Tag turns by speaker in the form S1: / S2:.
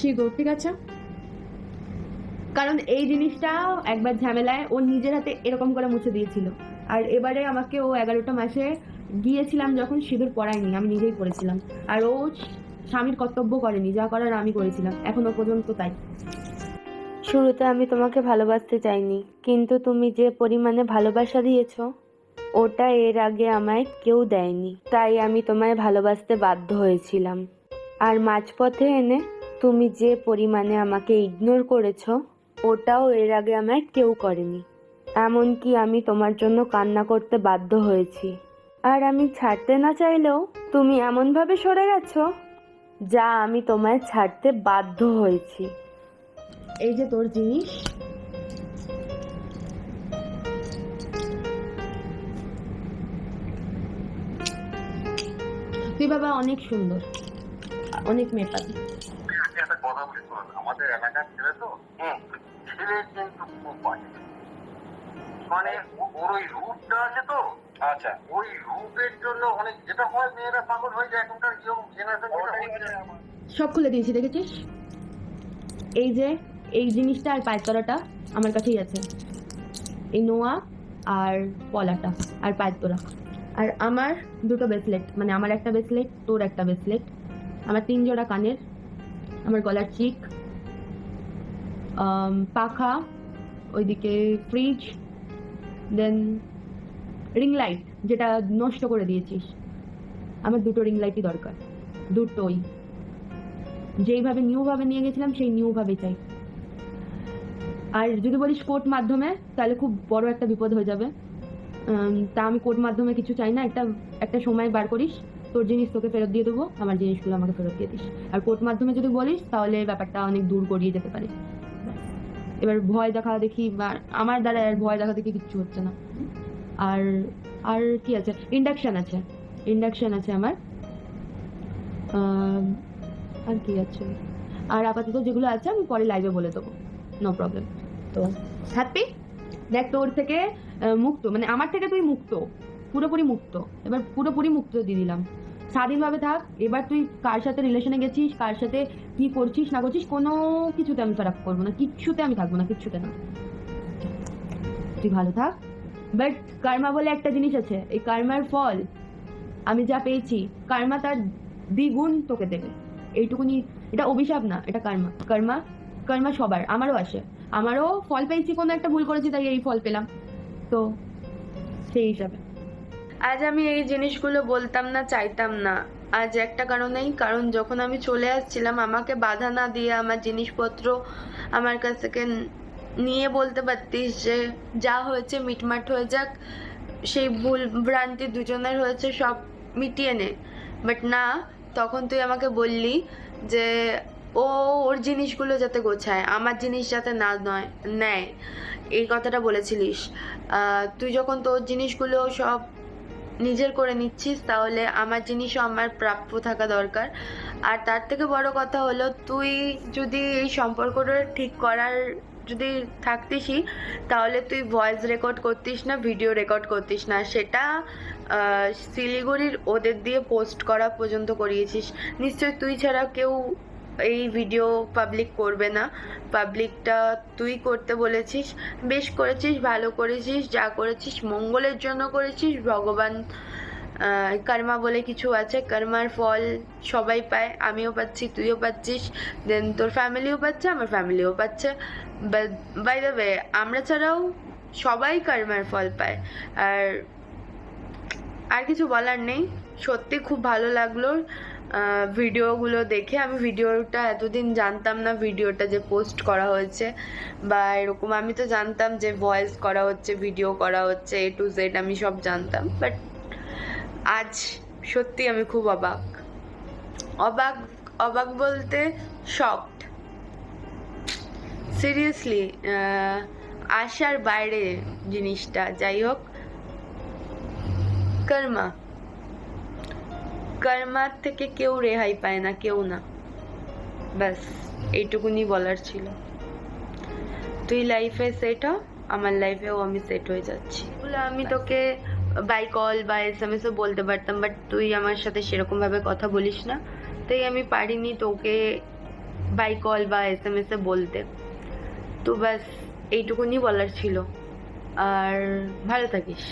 S1: শিগো ঠিক আছে কারণ এই জিনিসটা একবার ঝামেলায় ও নিজের হাতে এরকম করে মুছে দিয়েছিল। আর এবারে আমাকে ও এগারোটা মাসে গিয়েছিলাম যখন সিঁদুর পড়ায়নি আমি নিজেই পড়েছিলাম আর ও স্বামীর কর্তব্য করেনি, যা করার আমি করেছিলাম, এখনও পর্যন্ত তাই।
S2: শুরুতে আমি তোমাকে ভালোবাসতে চাইনি, কিন্তু তুমি যে পরিমাণে ভালোবাসা দিয়েছ, ওটা এর আগে আমায় কেউ দেয়নি। তাই আমি তোমায় ভালোবাসতে বাধ্য হয়েছিলাম। আর মাঝপথে এনে তুমি যে পরিমাণে আমাকে ইগনোর করেছ, ওটাও এর আগে আমায় কেউ করেনি। এমনকি আমি তোমার জন্য কান্না করতে বাধ্য হয়েছি। আর আমি ছাড়তে না চাইলেও তুমি এমনভাবে সরে গেছো, যা আমি তোমায় ছাড়তে বাধ্য হয়েছি।
S1: এই যে তোর জিনিস। তুই বাবা অনেক সুন্দর। অনেক মেয়ে
S3: একটা কথা বলি শোন আমাদের এলাকার ছেলে তো ছেলে কিন্তু খুব বাজে। মানে ওর ওই রূপটা আছে তো আচ্ছা। ওই রূপের জন্য অনেক যেটা হয় মেয়েরা পাগল হয়ে যায় এখনকার জেনারেশন
S1: সব খুলে দিয়েছি দেখেছিস? এই যে এই জিনিসটা আর পায়তরাটা আমার কাছেই আছে। এই নোয়া আর পলাটা আর পায়তরা আর আমার দুটো ব্রেসলেট মানে আমার একটা ব্রেসলেট তোর একটা ব্রেসলেট আমার তিন জোড়া কানের আমার গলার চিক পাখা, ওইদিকে ফ্রিজ দেন রিং লাইট যেটা নষ্ট করে দিয়েছিস। আমার দুটো রিং লাইটই দরকার, দুটোই। যেইভাবে নিউ ভাবে নিয়ে গেছিলাম, সেই নিউ ভাবে চাই। আর যদি বলিস কোর্ট মাধ্যমে, তাহলে খুব বড় একটা বিপদ হয়ে যাবে। তা আমি কোর্ট মাধ্যমে কিছু চাই না, একটা একটা সময় বার করিস। তোর জিনিস তোকে ফেরত দিয়ে দেবো, আমার জিনিসগুলো আমাকে ফেরত দিয়ে দিস। আর কোর্ট মাধ্যমে যদি বলিস, তাহলে ব্যাপারটা অনেক দূর করিয়ে যেতে পারে। ব্যাস। এবার ভয় দেখা দেখি আমার দ্বারা আর ভয় দেখা দেখি কিচ্ছু হচ্ছে না। আর আর কি আছে? ইন্ডাকশন আছে। ইন্ডাকশন আছে আমার। আর কি আছে? আর আপাতত যেগুলো আছে আমি পরে লাইভে বলে দেবো। নো প্রবলেম তো হ্যাপি দেখ তোর থেকে মুক্ত। মানে আমার থেকে তুই মুক্ত। পুরোপুরি মুক্ত। এবার পুরোপুরি মুক্ত দিয়ে দিলাম। স্বাধীনভাবে থাক, এবার তুই কার সাথে রিলেশনে গেছিস, কার সাথে কি করছিস, না করছিস, কোনো কিছুতে আমি ফারাক করব না, কিচ্ছুতে আমি থাকব না, কিচ্ছুতে না। তুই ভালো থাক। বাট কার্মা বলে একটা জিনিস আছে, এই কার্মার ফল আমি যা পেয়েছি কার্মা তার দ্বিগুণ তোকে দেবে। এইটুকুনি, এটা অভিশাপ না, এটা কর্মা কর্মা কর্মা সবার, আমারও আসে। আমারও ফল পেয়েছি কোনো একটা ভুল করেছি, তাই এই ফল পেলাম। তো সেই হিসাবে।
S2: আজ আমি এই জিনিসগুলো বলতাম না, চাইতাম না। আজ একটা কারণেই, কারণ যখন আমি চলে আসছিলাম, আমাকে বাধা না দিয়ে আমার জিনিসপত্র আমার কাছ থেকে নিয়ে বলতে পারতিস যে, যা হয়েছে মিটমাট হয়ে যাক, সেই ভুল ভ্রান্তি দুজনের হয়েছে, সব মিটিয়ে নে। বাট না, তখন তুই আমাকে বললি যে, ও ওর জিনিসগুলো যাতে গোছায়, আমার জিনিস যাতে না নয়, নেয়। এই কথাটা বলেছিলিস। তুই যখন তোর জিনিসগুলো সব নিজের করে নিচ্ছিস, তাহলে আমার জিনিসও আমার প্রাপ্য থাকা দরকার। আর তার থেকে বড় কথা হলো, তুই যদি এই সম্পর্কটা ঠিক করার যদি থাকতিসই, তাহলে তুই ভয়েস রেকর্ড করতিস না ভিডিও রেকর্ড করতিস না। সেটা শিলিগুড়ির ওদের দিয়ে পোস্ট করা পর্যন্ত করিয়েছিস। নিশ্চয় তুই ছাড়া কেউ এই ভিডিও পাবলিক করবে না। পাবলিকটা তুই করতে বলেছিস, বেশ করেছিস, ভালো করেছিস, যা করেছিস, মঙ্গলের জন্য করেছিস, ভগবান কর্মা বলে কিছু আছে, কর্মার ফল সবাই পায়, আমিও পাচ্ছি, তুইও পাচ্ছিস দেন তোর ফ্যামিলিও পাচ্ছে, আমার ফ্যামিলিও পাচ্ছে। বাই দ্য ওয়ে আমরা ছাড়াও সবাই কর্মার ফল পায়। আর আর কিছু বলার নেই, সত্যি খুব ভালো লাগল। ভিডিওগুলো দেখে। আমি ভিডিওটা এতদিন জানতাম না ভিডিওটা যে পোস্ট করা হয়েছে বা এরকম। আমি তো জানতাম যে ভয়েস করা হচ্ছে, ভিডিও করা হচ্ছে এ টু জেড আমি সব জানতাম। বাট আজ সত্যি আমি খুব অবাক। অবাক অবাক বলতে শকড সিরিয়াসলি আশার বাইরে জিনিসটা। যাই হোক, কর্মা কর্মার থেকে কেউ রেহাই পায় না, কেউ না। ব্যাস, এইটুকুনি বলার ছিল। তুই লাইফে সেট হ, আমার লাইফেও আমি সেট হয়ে যাচ্ছি। আমি তোকে বাই কল বা এস এম এসও বলতে পারতাম বাট তুই আমার সাথে সেরকম ভাবে কথা বলিস না। তাই আমি পারিনি তোকে বাই কল বা এস এম এসে বলতে। তো ব্যাস, এইটুকুনি বলার ছিল। আর ভালো থাকিস।